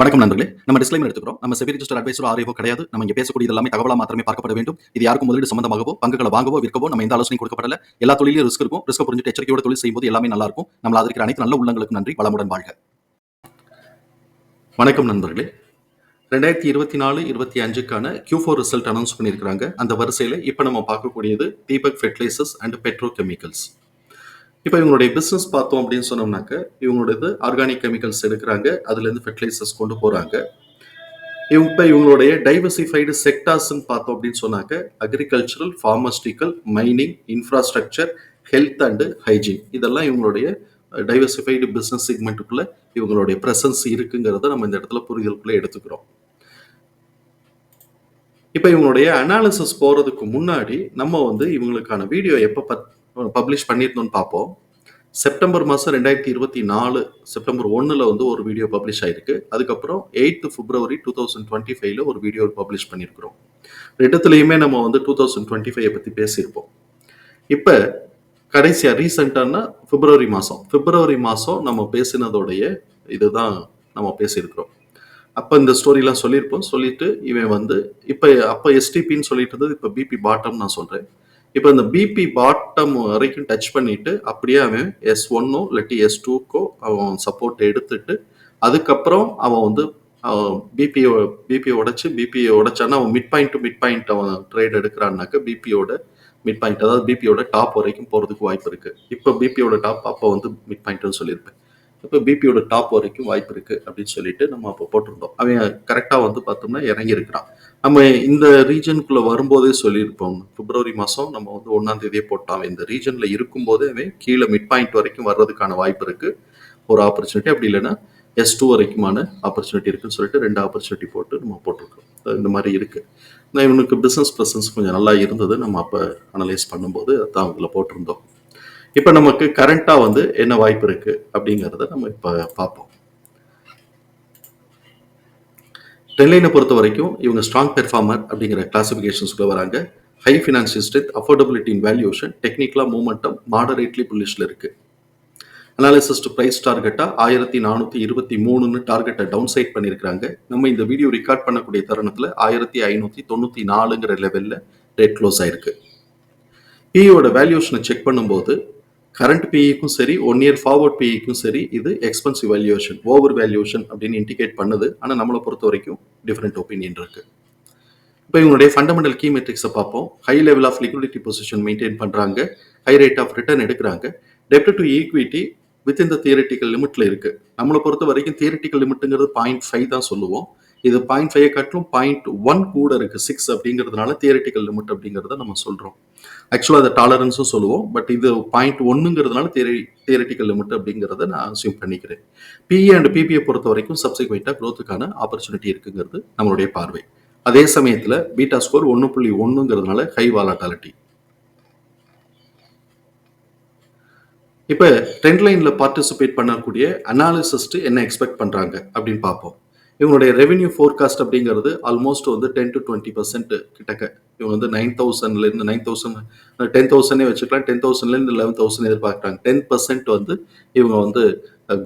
வணக்கம் நண்பர்களே. நம்ம டிஸ்க்ளைமர் எடுத்துக்கிறோம். நம்ம செபி ரிஜிஸ்டர் அட்வைசர் ஆரியோ கிடையாது. நம்ம இங்கே பேசக்கூடிய எல்லாமே தகவலாக மாத்திரமே பார்க்கப்பட வேண்டும். இது யாருக்கும் முதலீடு சம்பந்தமாகவோ பங்குகளை வாங்கவோ விற்கவோ நம்ம எந்த ஆலோசனை கொடுக்கப்படல. எல்லா தொழிலும் ரிஸ்க் இருக்கும். ரிஸ்க் புரிஞ்சுட்டு எச்சரிக்கையோட தொழில் செய்யும்போது எல்லாமே நல்லா இருக்கும். நம்ம அதற்கு அனைத்து நல்ல உள்ளங்களுக்கு நன்றி. வளமுடன் வாழ்க. வணக்கம் நண்பர்களே. ரெண்டாயிரத்தி இருபத்தி நாலு இருபத்தி அஞ்சுக்கான கியூ ஃபோர் ரிசல்ட் அனௌன்ஸ் பண்ணியிருக்கிறாங்க. அந்த வரிசையில் இப்போ நம்ம பார்க்கக்கூடியது Deepak fertilisers and petrochemicals இப்போ இவங்களுடைய பிஸ்னஸ் பார்த்தோம் அப்படின்னு சொன்னோம்னாக்க இவங்களோடது ஆர்கானிக் கெமிக்கல்ஸ் எடுக்கிறாங்க. அதுலேருந்து ஃபெர்டிலைசர்ஸ் கொண்டு போகிறாங்க இவங்க இப்போ இவங்களுடைய டைவர்சிஃபைடு செக்டார்ஸ்ன்னு பார்த்தோம் அப்படின்னு சொன்னாக்க agricultural pharmaceutical mining infrastructure health and hygiene இதெல்லாம் இவங்களுடைய டைவர்சிஃபைடு பிஸ்னஸ் செக்மெண்ட்டுக்குள்ளே இவங்களுடைய ப்ரெசன்ஸ் இருக்குங்கிறத நம்ம இந்த இடத்துல புரிதலுக்குள்ளே எடுத்துக்கிறோம். இப்போ இவங்களுடைய அனாலிசிஸ் போகிறதுக்கு முன்னாடி நம்ம வந்து இவங்களுக்கான வீடியோ எப்போ பத் பப்ளிஷ் பண்ணியிருந்தோம்னு பார்ப்போம். செப்டம்பர் மாதம் ரெண்டாயிரத்தி இருபத்தி நாலு செப்டம்பர் ஒன்றில் வந்து ஒரு வீடியோ பப்ளிஷ் ஆயிருக்கு. அதுக்கப்புறம் eighth February two thousand twenty ஃபைவ்ல ஒரு வீடியோ பப்ளிஷ் பண்ணியிருக்கிறோம். ரெண்டுத்துலேயுமே நம்ம வந்து டூ தௌசண்ட் டுவெண்ட்டி ஃபைவ் பற்றி பேசியிருப்போம். இப்போ கடைசியாக ரீசெண்டானா பிப்ரவரி மாதம் பிப்ரவரி மாதம் நம்ம பேசினதோடைய இதுதான் நம்ம பேசியிருக்கிறோம். அப்போ இந்த ஸ்டோரிலாம் சொல்லியிருப்போம். சொல்லிட்டு இவன் வந்து இப்போ அப்போ எஸ்டிபின்னு சொல்லிட்டு இருந்தது இப்போ பிபி பாட்டம் நான் சொல்கிறேன் இப்போ இந்த பிபி பாட்டம் வரைக்கும் டச் பண்ணிட்டு அப்படியே அவன் எஸ் ஒன்னோ இல்லாட்டி எஸ் டூக்கோ அவன் சப்போர்ட் எடுத்துட்டு அதுக்கப்புறம் அவன் வந்து பிபி பிபியை உடைச்சு பிபியை உடைச்சான்னா அவன் mid point to mid point அவன் ட்ரேட் எடுக்கிறான்னாக்க பிபியோட மிட் பாயிண்ட் அதாவது பிபியோட டாப் வரைக்கும் போகிறதுக்கு வாய்ப்பு இருக்குது இப்போ பிபியோட டாப் அப்போ வந்து மிட் பாயிண்ட்னு சொல்லியிருப்பேன். இப்போ பிபியோட டாப் வரைக்கும் வாய்ப்பு இருக்குது அப்படின்னு சொல்லிட்டு நம்ம அப்போ போட்டிருந்தோம். அவன் கரெக்டாக வந்து பார்த்தோம்னா இறங்கி இருக்கிறான் நம்ம இந்த ரீஜனுக்குள்ள வரும்போதே சொல்லியிருப்போம். பிப்ரவரி மாதம் நம்ம வந்து ஒன்றாம் தேதியே போட்டோம் இந்த ரீஜனில் இருக்கும்போதே கீழே மிட் பாயிண்ட் வரைக்கும் வர்றதுக்கான வாய்ப்பு இருக்கு. ஒரு ஆப்பர்ச்சுனிட்டி அப்படி இல்லைன்னா எஸ் டூ வரைக்குமான ஆப்பர்ச்சுனிட்டி இருக்குன்னு சொல்லிட்டு ரெண்டு ஆப்பர்ச்சுனிட்டி போட்டு நம்ம போட்டிருக்கோம். இந்த மாதிரி இருக்கு. நான் இவனுக்கு பிஸ்னஸ் ப்ரெசன்ஸ் கொஞ்சம் நல்லா இருந்தது. நம்ம அப்போ அனலைஸ் பண்ணும்போது அதான் அவங்கள போட்டிருந்தோம். இப்போ நமக்கு கரண்ட்டாக வந்து என்ன வாய்ப்பு இருக்குது அப்படிங்கிறத நம்ம இப்போ பார்ப்போம். டென்லைனை பொறுத்த வரைக்கும் இவங்க ஸ்ட்ராங் பெர்ஃபார்மர் அப்படிங்கிற கிளாசிஃபிகேஷன்ஸ்க்குள்ள வராங்க. High financial strength affordability in valuation டெக்னிக்கலாக மூமெண்டம் மாடரேட்லி புல்லிஷில் இருக்குது அனாலிசிஸ் டு டார்கெட்டாக ஆயிரத்தி நானூற்றி இருபத்தி மூணுன்னு டார்கெட்டை டவுன் சைட் பண்ணியிருக்கிறாங்க நம்ம இந்த வீடியோ ரெக்கார்ட் பண்ணக்கூடிய தருணத்தில் ஆயிரத்தி ஐநூற்றி தொண்ணூற்றி நாலுங்கிற லெவலில் ரேட் க்ளோஸ் ஆயிருக்கு. பியோட வேல்யூஷனை செக் பண்ணும்போது கரண்ட் பிஇக்கும் சரி ஒன் இயர் ஃபார்வர்ட் பிஇக்கும் சரி இது எக்ஸ்பென்சிவ் வேல்யூஷன் ஓவர் வேல்யூஷன் அப்படின்னு இண்டிகேட் பண்ணுது. ஆனால் நம்மளை பொறுத்த வரைக்கும் டிஃப்ரெண்ட் ஒப்பீனியன் இருக்கு. இப்போ இவங்களுடைய ஃபண்டமெண்டல் கீ மெட்ரிக்ஸை பார்ப்போம். High level of liquidity position maintain பண்ணுறாங்க ஹை ரேட் ஆஃப் ரிட்டர்ன் எடுக்கிறாங்க. டெப்ட் டு ஈக்விட்டி வித் இந்த தியரட்டிக்கல் லிமிட்ல இருக்கு. நம்மளை பொறுத்த வரைக்கும் தியரட்டிக்கல் லிமிட்டுங்கிறது பாயிண்ட் ஃபைவ் தான் சொல்லுவோம். இது பாயிண்ட் ஃபைவ் காட்டிலும் பாயிண்ட் ஒன் கூட இருக்கு. சிக்ஸ் அப்படிங்கிறதுனால தியரட்டிக்கல் லிமிட் அப்படிங்கிறத நம்ம சொல்றோம். ஆக்சுவலாக அதை டாலரன்ஸும் சொல்லுவோம். பட் இது பாயிண்ட் ஒன்னுங்கிறதுனால தியரி தியரட்டிக்கல் லிமிட் அப்படிங்கிறத நான் அசியூம் பண்ணிக்கிறேன். பிஇ அண்ட் பிபியை பொறுத்த வரைக்கும் சப்சிக்வெண்ட்டாக க்ரோத்துக்கான ஆப்பர்ச்சுனிட்டி இருக்குங்கிறது நம்மளுடைய பார்வை. அதே சமயத்தில் பீட்டா ஸ்கோர் ஒன்று புள்ளி ஒன்றுங்கிறதுனால ஹை வாலாட்டாலிட்டி இப்போ ட்ரெண்ட் லைனில் பார்ட்டிசிபேட் பண்ணக்கூடிய அனாலிசிஸ்ட் என்ன எக்ஸ்பெக்ட் பண்ணுறாங்க அப்படின்னு பார்ப்போம். இவங்களுடைய ரெவென்யூ ஃபோர்காஸ்ட் அப்படிங்கிறது ஆல்மோஸ்ட் வந்து டென் டு டுவெண்ட்டி பர்சன்ட் கிட்டக்க. இவங்க வந்து நைன் தௌசண்ட்லேருந்து நைன் தௌசண்ட் டென் தௌசண்டே வச்சுக்கலாம். டென் தௌசண்ட்லேருந்து லெவன் தௌசண்ட் எதிர்பார்க்குறாங்க. டென் பர்சன்ட் வந்து இவங்க வந்து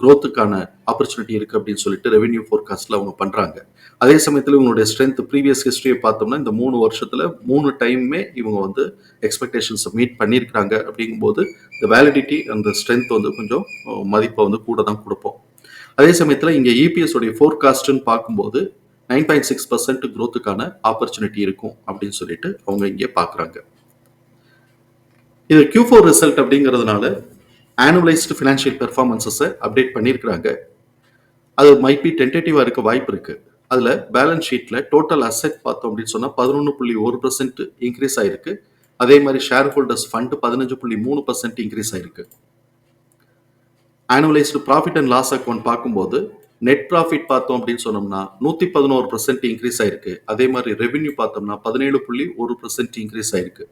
க்ரோத்துக்கான ஆப்பர்ச்சுனிட்டி இருக்குது அப்படின்னு சொல்லிட்டு ரெவென்யூ ஃபோர்காஸ்ட்டில் அவங்க பண்ணுறாங்க அதே சமயத்தில் இவங்களுடைய ஸ்ட்ரென்த் ப்ரீவியஸ் ஹிஸ்ட்ரியை பார்த்தோம்னா இந்த மூணு வருஷத்தில் மூணு டைமுமே இவங்க வந்து எக்ஸ்பெக்டேஷன்ஸை மீட் பண்ணியிருக்கிறாங்க. அப்படிங்கும்போது இந்த வேலிடிட்டி அந்த ஸ்ட்ரென்த் வந்து கொஞ்சம் மதிப்பை வந்து கூட தான் கொடுப்போம். அதே சமயத்தில் இங்கே இபிஎஸ் உடைய ஃபோர்காஸ்ட்னு பார்க்கும்போது நைன் பாயிண்ட் சிக்ஸ் பர்சன்ட் க்ரோத்துக்கான ஆப்பர்ச்சுனிட்டி இருக்கும் அப்படின்னு சொல்லிட்டு அவங்க இங்கே பார்க்குறாங்க. இது கியூ ஃபோர் ரிசல்ட் அப்படிங்கிறதுனால ஆனுவலைஸ்டு ஃபினான்ஷியல் பெர்ஃபார்மன்ஸஸை அப்டேட் பண்ணியிருக்கிறாங்க. அது மைட் பி டென்டேட்டிவாக இருக்க வாய்ப்பு இருக்குது அதில் பேலன்ஸ் ஷீட்டில் டோட்டல் அசெட் பார்த்தோம் அப்படின்னு சொன்னால் பதினொன்று புள்ளி ஒரு பர்சன்ட் இன்க்ரீஸ் ஆயிருக்கு. அதே மாதிரி ஷேர் ஹோல்டர்ஸ் ஃபண்ட் பதினஞ்சு புள்ளி மூணு பர்சன்ட் இன்க்ரீஸ் ஆயிருக்கு. Annualised profit and loss account பார்க்கும்போது நெட் ப்ராஃபிட் பார்த்தோம் அப்படின்னு சொன்னோம்னா நூற்றி பதினோரு பர்சன்ட் இன்க்ரீஸ் ஆயிருக்கு. அதே மாதிரி ரெவென்யூ பார்த்தோம்னா பதினேழு புள்ளி ஒரு பர்சன்ட் இன்க்ரீஸ் ஆயிருக்கு.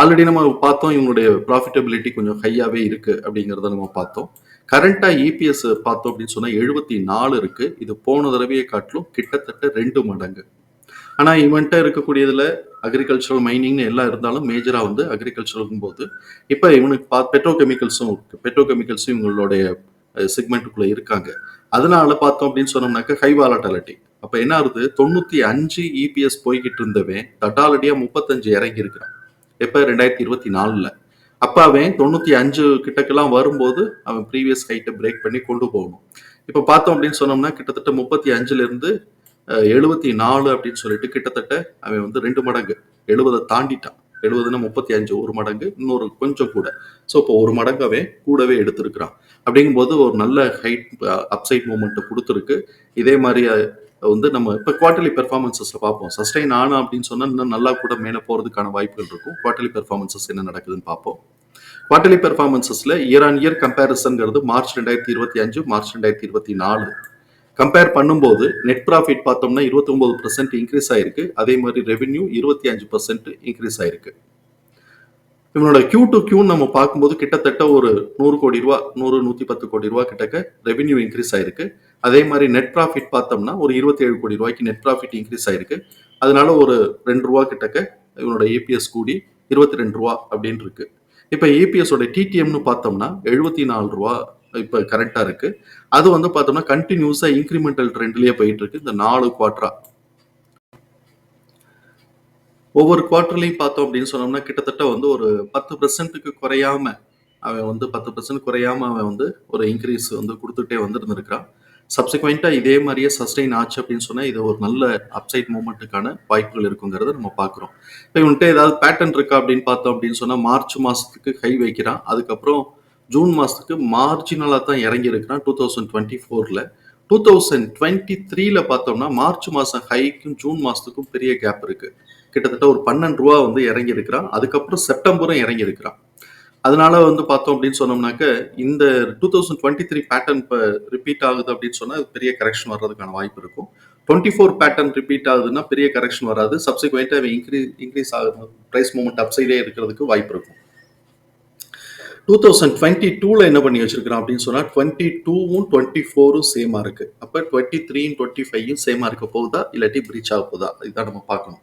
ஆல்ரெடி நம்ம பார்த்தோம் இவங்களுடைய ப்ராஃபிட்டபிலிட்டி கொஞ்சம் ஹையாகவே இருக்கு அப்படிங்கிறத நம்ம பார்த்தோம். கரண்டாக இபிஎஸ் பார்த்தோம் அப்படின்னு சொன்னால் எழுபத்தி நாலு இருக்கு. இது போன தடவையை காட்டிலும் கிட்டத்தட்ட ரெண்டு மடங்கு. ஆனால் இவன்கிட்ட இருக்கக்கூடியதில் அக்ரிகல்ச்சரல் மைனிங்னு எல்லாம் இருந்தாலும் மேஜராக வந்து அக்ரிகல்ச்சருக்கும் போது இப்போ இவனுக்கு பா பெட்ரோகெமிக்கல்ஸும் இருக்கு. பெட்ரோகெமிக்கல்ஸும் இவங்களுடைய செக்மெண்ட்டுக்குள்ளே இருக்காங்க. அதனால பார்த்தோம் அப்படின்னு சொன்னோம்னாக்க ஹை வாலட்டாலிட்டி அப்போ என்ன ஆகுது? தொண்ணூற்றி அஞ்சு இபிஎஸ் போய்கிட்டு இருந்தவன் தட்டாலடியாக முப்பத்தஞ்சு இறங்கி இருக்கிறான். எப்ப? ரெண்டாயிரத்தி இருபத்தி நாலுல. அப்போ அவன் தொண்ணூற்றி அஞ்சு கிட்டக்கெல்லாம் வரும்போது அவன் ப்ரீவியஸ் ஹைட்டை பிரேக் பண்ணி கொண்டு போகணும். இப்போ பார்த்தோம் அப்படின்னு சொன்னோம்னா கிட்டத்தட்ட முப்பத்தி அஞ்சுலேருந்து எழுபத்தி நாலு அப்படின்னு சொல்லிட்டு கிட்டத்தட்ட அவன் வந்து ரெண்டு மடங்கு. எழுபதை தாண்டிட்டான். எழுபதுன்னா முப்பத்தி அஞ்சு ஒரு மடங்கு இன்னொரு கொஞ்சம் கூட. ஸோ இப்போ ஒரு மடங்கு அவன் கூடவே எடுத்திருக்கிறான். அப்படிங்கும்போது ஒரு நல்ல ஹைட் அப்சைட் மூமெண்ட்டை கொடுத்துருக்கு. இதே மாதிரி வந்து நம்ம இப்போ குவார்டர்லி பெர்ஃபார்மன்சஸில் பார்ப்போம். சஸ்டைன் ஆனா அப்படின்னு சொன்னால் இன்னும் நல்லா கூட மேலே போகிறதுக்கான வாய்ப்புகள் இருக்கும். குவார்டர்லி பெர்ஃபார்மன்சஸ் என்ன நடக்குதுன்னு பார்ப்போம். குவார்டர்லி பெர்ஃபார்மன்சஸில் இயர் ஆன் இயர் கம்பேரிசன்கிறது மார்ச் ரெண்டாயிரத்தி இருபத்தி அஞ்சு மார்ச் ரெண்டாயிரத்தி இருபத்தி நாலு கம்பேர் பண்ணும்போது நெட் ப்ராஃபிட் பார்த்தோம்னா இருபத்தி ஒன்பது பர்சன்ட் இன்க்ரீஸ் ஆயிருக்கு. அதே மாதிரி ரெவென்யூ இருபத்தி அஞ்சு பர்சன்ட் இன்க்ரீஸ் ஆயிருக்கு. இவனோட கியூ டு கியூன்னு நம்ம பார்க்கும்போது கிட்டத்தட்ட ஒரு நூறு கோடி ரூபா நூறு நூற்றி பத்து கோடி ரூபா கிட்டக்க ரெவென்யூ இன்க்ரீஸ் ஆயிருக்கு. அதே மாதிரி நெட் ப்ராஃபிட் பார்த்தோம்னா ஒரு இருபத்தி ஏழு கோடி ரூபாய்க்கு நெட் ப்ராஃபிட் இன்க்ரீஸ் ஆயிருக்கு. அதனால ஒரு ரெண்டு ரூபா கிட்டக்க இவனோட ஏபிஎஸ் கூடி இருபத்தி ரெண்டு ரூபா அப்படின்னு இருக்கு இப்போ ஏபிஎஸோட டிடிஎம்னு பார்த்தோம்னா எழுபத்தி நாலு ரூபா இப்போ கரெக்டாக இருக்கு. அது வந்து பார்த்தோம்னா கண்டினியூஸாக இன்க்ரிமெண்டல் ட்ரெண்ட்லேயே போயிட்டு இருக்கு இந்த நாலு குவார்ட்டரா ஒவ்வொரு குவார்ட்டர்லையும் பார்த்தோம் அப்படின்னு சொன்னோம்னா கிட்டத்தட்ட வந்து ஒரு பத்து பர்சன்ட்டுக்கு குறையாம அவன் வந்து பத்து பர்சன்ட் குறையாம அவன் வந்து ஒரு இன்க்ரீஸ் வந்து கொடுத்துட்டே வந்துருந்துருக்கிறான். சப்சிக்வெண்ட்டாக இதே மாதிரியே சஸ்டெயின் ஆச்சு அப்படின்னு சொன்னால் இது ஒரு நல்ல அப்சைட் மூமெண்ட்டுக்கான வாய்ப்புகள் இருக்குங்கிறத நம்ம பார்க்குறோம். இப்போ இவன்ட்டு ஏதாவது பேட்டர்ன் இருக்கா அப்படின்னு பார்த்தோம் அப்படின்னு சொன்னால் மார்ச் மாதத்துக்கு கை வைக்கிறான். அதுக்கப்புறம் ஜூன் மாதத்துக்கு மார்ஜினலாக தான் இறங்கி இருக்கிறான் டூ தௌசண்ட் டுவெண்ட்டி ஃபோரில். டூ தௌசண்ட் டுவெண்ட்டி த்ரீல பார்த்தோம்னா மார்ச் மாதம் ஹைக்கும் ஜூன் மாதத்துக்கும் பெரிய கேப் இருக்குது கிட்டத்தட்ட ஒரு பன்னெண்டு ரூபா வந்து இறங்கி இருக்கிறான் அதுக்கப்புறம் செப்டம்பரும் இறங்கியிருக்கிறான். அதனால வந்து பார்த்தோம் அப்படின்னு சொன்னோம்னாக்க இந்த two thousand twenty three pattern இப்போ ரிப்பீட் ஆகுது அப்படின்னு சொன்னால் பெரிய கரெக்ஷன் வர்றதுக்கான வாய்ப்பு இருக்கும். டுவெண்ட்டி ஃபோர் பேட்டர்ன் ரிப்பீட் ஆகுதுன்னா பெரிய கரெக்ஷன் வராது. சப்சிக்வெண்ட்டாக இன்க்ரீஸ் இன்க்ரீஸ் ஆகுது ப்ரைஸ் மூமெண்ட் அப்சைடே இருக்கிறதுக்கு வாய்ப்பு இருக்கும். டூ தௌசண்ட் டுவெண்ட்டி டூவில் என்ன பண்ணி வச்சிருக்கிறோம் அப்படின்னு சொன்னால் டுவெண்ட்டி டூவும் டுவெண்ட்டி ஃபோரும் சேமாக இருக்குது அப்போ டுவெண்ட்டி த்ரீயும் டுவெண்ட்டி ஃபைவும் சேமாக இருக்க போகுதா? இல்லாட்டி பிரீச் ஆக போகுதா இதுதான் நம்ம பார்க்கணும்.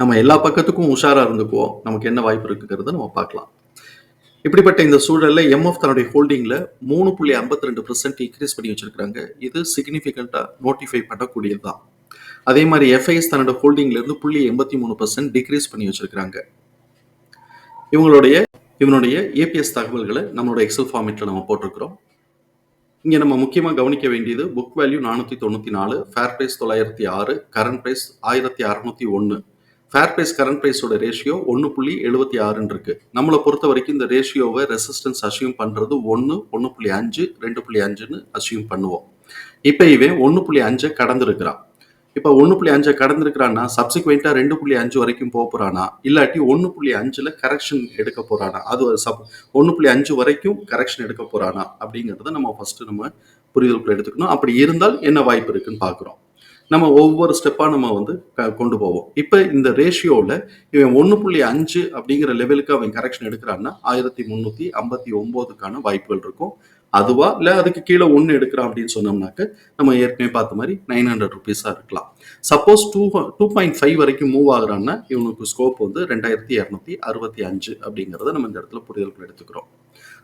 நம்ம எல்லா பக்கத்துக்கும் உஷாரா இருந்துக்குவோம். நமக்கு என்ன வாய்ப்பு இருக்குங்கிறத நம்ம பார்க்கலாம். இப்படிப்பட்ட இந்த சூழல்ல எம்எஃப் தன்னுடைய ஹோல்டிங்ல மூணு புள்ளி ஐம்பத்தி ரெண்டு பர்சன்ட் இன்க்ரீஸ் பண்ணி வச்சிருக்கிறாங்க. இது சிக்னிஃபிகண்ட்டாக நோட்டிஃபை பண்ணக்கூடியது தான் அதே மாதிரி எஃப்ஐஎஸ் தன்னோட ஹோல்டிங்லேருந்து புள்ளி எண்பத்தி மூணு பர்சன்ட் டிக்ரீஸ் பண்ணி வச்சிருக்கிறாங்க. இவங்களுடைய இவனுடைய ஏபிஎஸ் தகவல்களை நம்மளோட எக்ஸல் ஃபார்மேட்டில் நம்ம போட்டிருக்கிறோம். இங்கே நம்ம முக்கியமாக கவனிக்க வேண்டியது புக் வேல்யூ நானூற்றி தொண்ணூற்றி நாலு ஃபேர் ப்ரைஸ் தொள்ளாயிரத்தி ஆறு கரண்ட் ப்ரைஸ் ஆயிரத்தி அறநூற்றி ஒன்று ஃபேர் ப்ரைஸ் கரண்ட் ப்ரைஸோட ரேஷியோ ஒன்று புள்ளி எழுபத்தி ஆறுன்னு இருக்கு. நம்மளை பொறுத்த வரைக்கும் இந்த ரேஷியோவை ரெசிஸ்டன்ஸ் அசியூம் பண்ணுறது ஒன்று ஒன்று புள்ளி அஞ்சு ரெண்டு புள்ளி அஞ்சுன்னு அசியூம் பண்ணுவோம். இப்போ இவன் ஒன்று புள்ளி அஞ்சை கடந்திருக்கிறான். இப்போ ஒன்று புள்ளி அஞ்சை கடந்திருக்கிறான்னா சப்சிக்வெண்ட்டாக ரெண்டு புள்ளி அஞ்சு வரைக்கும் போக போகிறானா இல்லாட்டி ஒன்று புள்ளி அஞ்சில் கரெக்ஷன் எடுக்க போறானா? அது ஒரு சப் ஒன்று புள்ளி அஞ்சு வரைக்கும் கரெக்ஷன் எடுக்க போறானா? அப்படிங்கிறத நம்ம ஃபர்ஸ்ட் நம்ம புரிதலுக்குள்ள எடுத்துக்கணும். அப்படி இருந்தால் என்ன வாய்ப்பு இருக்குன்னு பார்க்குறோம். நம்ம ஒவ்வொரு ஸ்டெப்பாக நம்ம வந்து க- கொண்டு போவோம். இப்போ இந்த ரேஷியோவில் இவன் ஒன்று புள்ளி அஞ்சு அப்படிங்கிற லெவலுக்கு அவன் கரெக்ஷன் எடுக்கிறான்னா ஆயிரத்தி முந்நூற்றி ஐம்பத்தி ஒம்போதுக்கான வாய்ப்புகள் இருக்கும். அதுவா? இல்லை அதுக்கு கீழே ஒன்று எடுக்கிறான் அப்படின்னு சொன்னோம்னாக்க நம்ம ஏற்கனவே பார்த்த மாதிரி நைன் ஹண்ட்ரட் ருபீஸாக இருக்கலாம். Suppose two two point five வரைக்கும் மூவ் ஆகுறான்னா இவனுக்கு ஸ்கோப் வந்து ரெண்டாயிரத்தி இரநூத்தி அறுபத்தி அஞ்சு அப்படிங்கிறத நம்ம இந்த இடத்துல புரிதலுக்கு எடுத்துக்கிறோம்.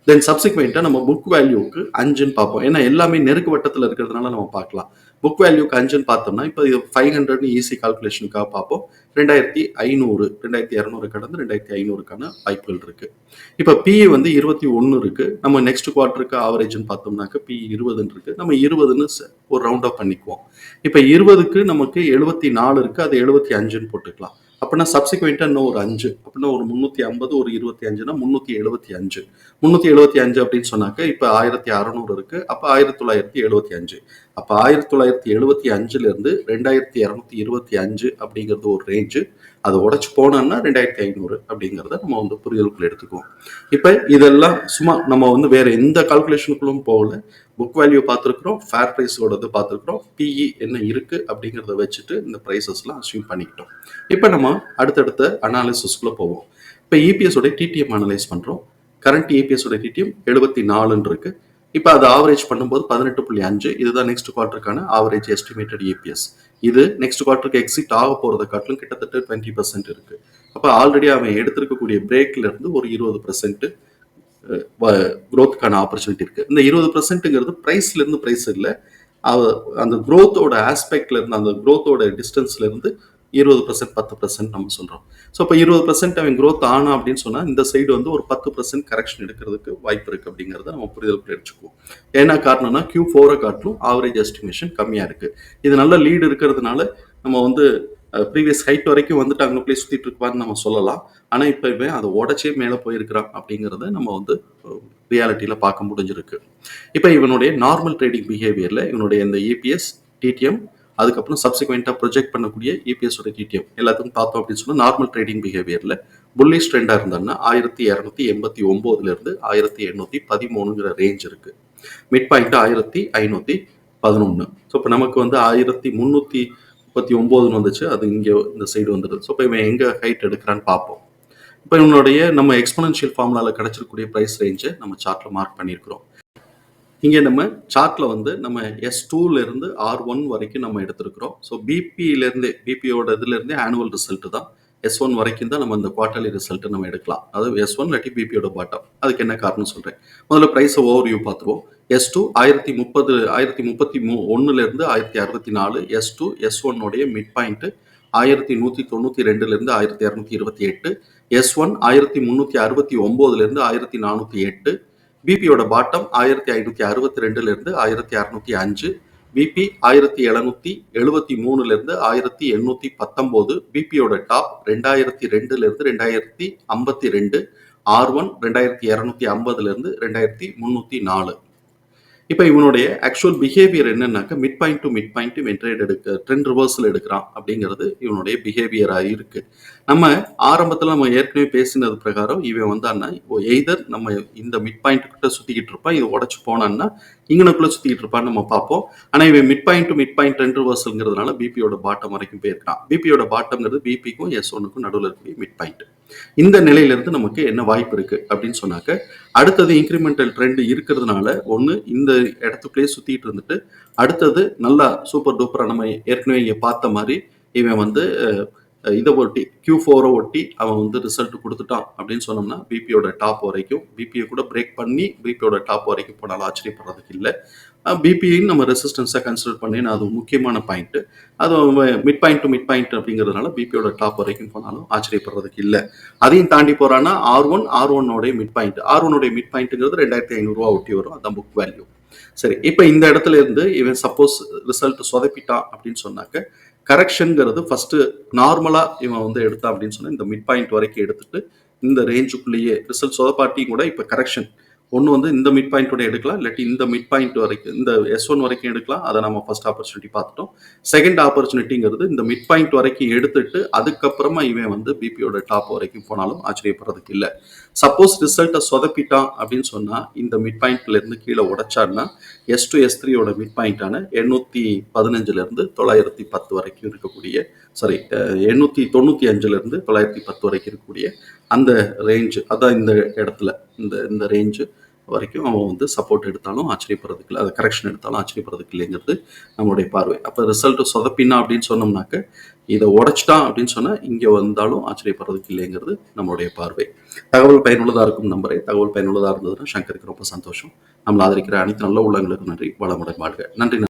தென் சப்சிக்வெண்ட்டாக நம்ம புக் வேல்யூவுக்கு அஞ்சுன்னு பார்ப்போம். ஏன்னா எல்லாமே நெருக்கு வட்டத்தில் இருக்கிறதுனால நம்ம பார்க்கலாம். புக் வேல்யூக்கு அஞ்சுன்னு பார்த்தோம்னா இப்போ இது ஃபைவ் ஹண்ட்ரட்னு ஈஸி கால்குலேஷனுக்காக பார்ப்போம். ரெண்டாயிரத்தி ஐநூறு ரெண்டாயிரத்தி இரநூறு கடந்து ரெண்டாயிரத்தி ஐநூறுக்கான வாய்ப்புகள் இருக்கு. இப்போ பிஇ வந்து இருபத்தி ஒன்று இருக்கு. நம்ம நெக்ஸ்ட் குவார்ட்டருக்கு ஆவரேஜ்னு பார்த்தோம்னாக்க பிஇ இருபதுன்னு இருக்கு. நம்ம இருபதுன்னு ஒரு ரவுண்ட் ஆஃப் பண்ணிக்குவோம். இப்போ இருபதுக்கு நமக்கு எழுபத்தி நாலு இருக்கு. அது எழுபத்தி அஞ்சுன்னு போட்டுக்கலாம். அப்படின்னா சப்சிக்வெண்ட்டாக இன்னும் ஒரு அஞ்சு. அப்படின்னா ஒரு முந்நூற்றி ஐம்பது ஒரு இருபத்தி அஞ்சுனா முந்நூற்றி எழுபத்தி அஞ்சு. முந்நூற்றி எழுபத்தி அஞ்சு அப்படின்னு சொன்னாக்க இப்போ ஆயிரத்தி அறநூறு இருக்குது அப்போ ஆயிரத்தி தொள்ளாயிரத்தி எழுபத்தி அஞ்சு. அப்போ ஆயிரத்தி தொள்ளாயிரத்தி எழுபத்தி அஞ்சுலேருந்து ரெண்டாயிரத்தி இரநூத்தி இருபத்தி அஞ்சு அப்படிங்கிறது ஒரு ரேஞ்சு அதை உடச்சி போனோம்னா ரெண்டாயிரத்தி ஐநூறு அப்படிங்கிறத நம்ம வந்து புரிதலுக்குள்ள எடுத்துக்குவோம். இப்போ இதெல்லாம் சும்மா நம்ம வந்து வேற எந்த கால்குலேஷனுக்குள்ளும் போகல. புக் வேல்யூ பார்த்துருக்குறோம் ஃபேர் ப்ரைஸோடது பார்த்துருக்குறோம் பிஇ என்ன இருக்கு அப்படிங்கிறத வச்சுட்டு இந்த ப்ரைஸஸ்லாம் அசியூம் பண்ணிக்கிட்டோம். இப்போ நம்ம அடுத்தடுத்த அனாலிசிஸ்க்குள்ளே போவோம். இப்போ இபிஎஸ் உடைய டிடிஎம் அனலைஸ் பண்ணுறோம் கரண்ட் இபிஎஸ் உடைய டிடிஎம் எழுபத்தி நாலுன்னு இருக்குது இப்போ அது ஆவரேஜ் பண்ணும்போது பதினெட்டு புள்ளி அஞ்சு இதுதான் நெக்ஸ்ட் குவார்ட்டருக்கான ஆவரேஜ் எஸ்டிமேட்டட் ஏபிஎஸ் இது நெக்ஸ்ட் குவார்ட்டருக்கு எக்ஸிட் ஆக போகிறத காட்டிலும் கிட்டத்தட்ட டுவெண்ட்டி பர்சன்ட் இருக்கு. அப்போ ஆல்ரெடி அவன் எடுத்திருக்கக்கூடிய பிரேக்ல இருந்து ஒரு இருபது பர்சன்ட் க்ரோத்துக்கான ஆப்பர்ச்சுனிட்டி இருக்குது இந்த இருபது பர்சன்ட்டுங்கிறது ப்ரைஸ்லேருந்து ப்ரைஸ் இல்லை. அந்த க்ரோத்தோட ஆஸ்பெக்ட்ல இருந்து அந்த க்ரோத்தோட டிஸ்டன்ஸ்ல இருந்து இருபது பர்சன்ட் பத்து பர்சன்ட் நம்ம சொல்கிறோம் ஸோ இப்போ இருபது பர்சன்ட் அவன் க்ரோத் ஆனா அப்படின்னு சொன்னால் இந்த சைடு வந்து ஒரு பத்து பர்சன்ட் கரெக்ஷன் எடுக்கிறதுக்கு வாய்ப்பு இருக்குது அப்படிங்கிறத நம்ம புரிதல் எடுத்துக்குவோம். ஏன்னா காரணம்னா கியூ ஃபோரை காட்டிலும் ஆவரேஜ் எஸ்டிமேஷன் கம்மியாக இருக்குது இது நல்ல லீடு இருக்கிறதுனால நம்ம வந்து ப்ரீவியஸ் ஹைட் வரைக்கும் வந்துட்டு அங்கே போய் சுற்றிட்டு இருப்பான்னு நம்ம சொல்லலாம். ஆனால் இப்போ இவன் அதை உடச்சே மேலே போயிருக்கிறான் அப்படிங்கிறத நம்ம வந்து ரியாலிட்டியில் பார்க்க முடிஞ்சிருக்கு. இப்போ இவனுடைய நார்மல் ட்ரேடிங் பிஹேவியரில் இவனுடைய இந்த இபிஎஸ் டிடிஎம் அதுக்கப்புறம் சப்சிக்வெண்ட்டாக ப்ரொஜெக்ட் பண்ணக்கூடிய இபிஎஸோட டிடிஎம் எல்லாத்துக்கும் பார்த்தோம் அப்படின்னு சொன்னால் நார்மல் ட்ரேடிங் பிஹேவியரில் புல்லிஷ் ட்ரெண்டாக இருந்தாங்கன்னா ஆயிரத்தி இரநூத்தி எண்பத்தி ஒம்போதுலேருந்து ஆயிரத்தி எண்ணூற்றி பதிமூணுங்கிற ரேஞ்ச் இருக்குது மிட் பாயிண்ட் ஆயிரத்தி ஐநூற்றி பதினொன்று ஸோ இப்போ நமக்கு வந்து ஆயிரத்தி முந்நூற்றி முப்பத்தி ஒம்போதுன்னு வந்துச்சு. அது இங்கே இந்த சைடு வந்துடுது ஸோ இப்போ இவன் எங்கே ஹைட் எடுக்கிறான்னு பார்ப்போம். இப்போ இவனுடைய நம்ம எக்ஸ்பனன்ஷியல் ஃபார்முலாவில் கிடைச்சிருக்கக்கூடிய ப்ரைஸ் ரேஞ்சை நம்ம சார்ட்டில் மார்க் பண்ணியிருக்கிறோம். இங்கே நம்ம சார்ட்டில் வந்து நம்ம எஸ் டூலேருந்து ஆர் ஒன் வரைக்கும் நம்ம எடுத்திருக்கிறோம். ஸோ பிபியிலேருந்தே பிபியோட இதுலேருந்தே ஆனுவல் ரிசல்ட் தான். எஸ் ஒன் வரைக்கும் தான் நம்ம இந்த குவார்டர்லி ரிசல்ட்டு நம்ம எடுக்கலாம். அதாவது எஸ் ஒன் இல்லாட்டி பிபியோட பாட்டம் அதுக்கு என்ன காரணம் சொல்கிறேன் முதல்ல ப்ரைஸை ஓவர் வியூ பார்த்துருவோம். எஸ் டூ ஆயிரத்தி முப்பது ஆயிரத்தி முப்பத்தி மூ ஒன்றுலேருந்து ஆயிரத்தி அறுபத்தி நாலு. எஸ் டூ எஸ் ஒன்னுடைய மிட் பாயிண்ட்டு ஆயிரத்தி நூற்றி தொண்ணூற்றி ரெண்டுலேருந்து ஆயிரத்தி இரநூத்தி இருபத்தி எட்டு. எஸ் ஒன் ஆயிரத்தி முந்நூற்றி அறுபத்தி ஒம்போதுலேருந்து ஆயிரத்தி நானூற்றி எட்டு. பிபியோட பாட்டம் ஆயிரத்தி ஐநூற்றி அறுபத்தி ரெண்டுலேருந்து ஆயிரத்தி அறநூற்றி அஞ்சு பிபி ஆயிரத்தி எழுநூத்தி எழுபத்தி மூணுலேருந்து ஆயிரத்தி எண்ணூற்றி பத்தொம்போது பிபியோட டாப் ரெண்டாயிரத்தி ரெண்டுலேருந்து ரெண்டாயிரத்தி ஐம்பத்தி ரெண்டு ஆர் ஒன் ரெண்டாயிரத்தி இரநூத்தி ஐம்பதுலேருந்து ரெண்டாயிரத்தி முந்நூற்றி நாலு. இப்போ இவனுடைய ஆக்சுவல் பிஹேவியர் என்னன்னாக்க mid point to mid point மென்ட்ரேட் எடுக்க ட்ரெண்ட் ரிவர்சல் எடுக்கிறான் அப்படிங்கிறது இவனுடைய பிஹேவியராக இருக்கு. நம்ம ஆரம்பத்தில் நம்ம ஏற்கனவே பேசினது பிரகாரம் இவன் வந்தான்னா எய்தர் நம்ம இந்த மிட் பாயிண்ட் கிட்ட சுற்றிக்கிட்டு இருப்பான் இது உடச்சு போனான்னா இங்கனக்குள்ள சுற்றிக்கிட்டு இருப்பான்னு நம்ம பார்ப்போம். ஆனால் இவன் mid point to mid point trend ரிவர்சல்ங்கிறதுனால பிபியோட பாட்டம் வரைக்கும் போயிருக்கான். பிபியோட பாட்டம்ங்கிறது பிபிக்கும் எஸ் ஒன்னுக்கும் நடுவில் இருக்கக்கூடிய மிட் பாயிண்ட் இந்த நிலையிலிருந்து நமக்கு என்ன வாய்ப்பு இருக்கு அப்படின்னு சொன்னாக்க அடுத்தது இன்க்ரிமெண்டல் ட்ரெண்ட் இருக்கிறதுனால ஒன்று இந்த இடத்துக்குள்ளேயே சுத்திட்டு இருந்துட்டு அடுத்தது நல்லா சூப்பர் டூப்பரா நம்ம ஏற்கனவே இங்கே பார்த்த மாதிரி இவன் வந்து இதை ஒட்டி கியூ ஃபோரை ஒட்டி அவன் வந்து ரிசல்ட் கொடுத்துட்டான் அப்படின்னு சொன்னோம்னா பிபியோட டாப் வரைக்கும் பிபியை கூட பிரேக் பண்ணி பிபியோட டாப் வரைக்கும் போனாலும் ஆச்சரியப்படுறதுக்கு இல்லை. பிபியையும் நம்ம ரெசிஸ்டன்ஸை கன்சிடர் பண்ணினா அது முக்கியமான பாயிண்ட் அது mid point to mid point அப்படிங்கிறதுனால பிபியோட டாப் வரைக்கும் போனாலும் ஆச்சரியப்படுறதுக்கு இல்லை. அதையும் தாண்டி போறான்னா ஆர் ஒன் ஆர் ஒன்னோடைய மிட் பாயிண்ட் ஆர் ஒன்னோடைய மிட் பாயிண்ட்டுங்கிறது ரெண்டாயிரத்தி ஐநூறுரூவா ஒட்டி வரும். அதான் புக் வேல்யூ சரி இப்போ இந்த இடத்துல இருந்து இவன் சப்போஸ் ரிசல்ட் சொதப்பிட்டான் அப்படின்னு சொன்னாக்க கரெக்ஷனுங்கிறது ஃபர்ஸ்ட் நார்மலா இவன் வந்து எடுத்தான் அப்படின்னு சொன்னா இந்த மிட் பாயிண்ட் வரைக்கும் எடுத்துட்டு இந்த ரேஞ்சுக்குள்ளேயே ரிசல்ட் சொதப்பாட்டியும் கூட இப்போ கரெக்ஷன் ஒன்று வந்து இந்த மிட் பாயிண்டோட எடுக்கலாம் இல்லாட்டி இந்த மிட் பாயிண்ட் வரைக்கும் இந்த எஸ் ஒன் வரைக்கும் எடுக்கலாம். அதை நம்ம ஃபர்ஸ்ட் ஆப்பர்ச்சுனிட்டி பார்த்துட்டோம். செகண்ட் ஆப்பர்ச்சுனிட்டிங்கிறது இந்த மிட் பாயிண்ட் வரைக்கும் எடுத்துட்டு அதுக்கப்புறமா இவன் வந்து பிபியோட டாப் வரைக்கும் போனாலும் ஆச்சரியப்படுறதுக்கு இல்லை. சப்போஸ் ரிசல்ட்டை சொதப்பிட்டான் அப்படின்னு சொன்னால் இந்த மிட் பாயிண்ட்ல இருந்து கீழே உடைச்சாருன்னா எஸ் டூ எஸ் த்ரீயோட மிட் பாயிண்டான எண்ணூற்றி பதினஞ்சுலேருந்து தொள்ளாயிரத்தி பத்து வரைக்கும் இருக்கக்கூடிய சாரி எண்ணூற்றி தொண்ணூற்றி அஞ்சுலேருந்து தொள்ளாயிரத்தி பத்து வரைக்கும் இருக்கக்கூடிய அந்த ரேஞ்சு அதான் இந்த இடத்துல இந்த இந்த ரேஞ்சு வரைக்கும் அவன் வந்து சப்போர்ட் எடுத்தாலும் ஆச்சரியப்படுறதுக்கு இல்லை. அதை கரெக்ஷன் எடுத்தாலும் ஆச்சரியப்படுறதுக்கு இல்லைங்கிறது நம்மளுடைய பார்வை. அப்போ ரிசல்ட் சொதப்பினா அப்படின்னு சொன்னோம்னாக்க இதை உடைச்சிட்டான் அப்படின்னு சொன்னால் இங்கே வந்தாலும் ஆச்சரியப்படுறதுக்கு இல்லைங்கிறது நம்மளுடைய பார்வை. தகவல் பயனுள்ளதாக இருக்கும் நம்பரே. தகவல் பயனுள்ளதாக இருந்ததுன்னா சங்கருக்கு ரொம்ப சந்தோஷம். நம்மளை ஆதரிக்கிற அனைத்து நல்ல உள்ளங்களுக்கு நன்றி. வளமுடன் வாழ்க. நன்றி.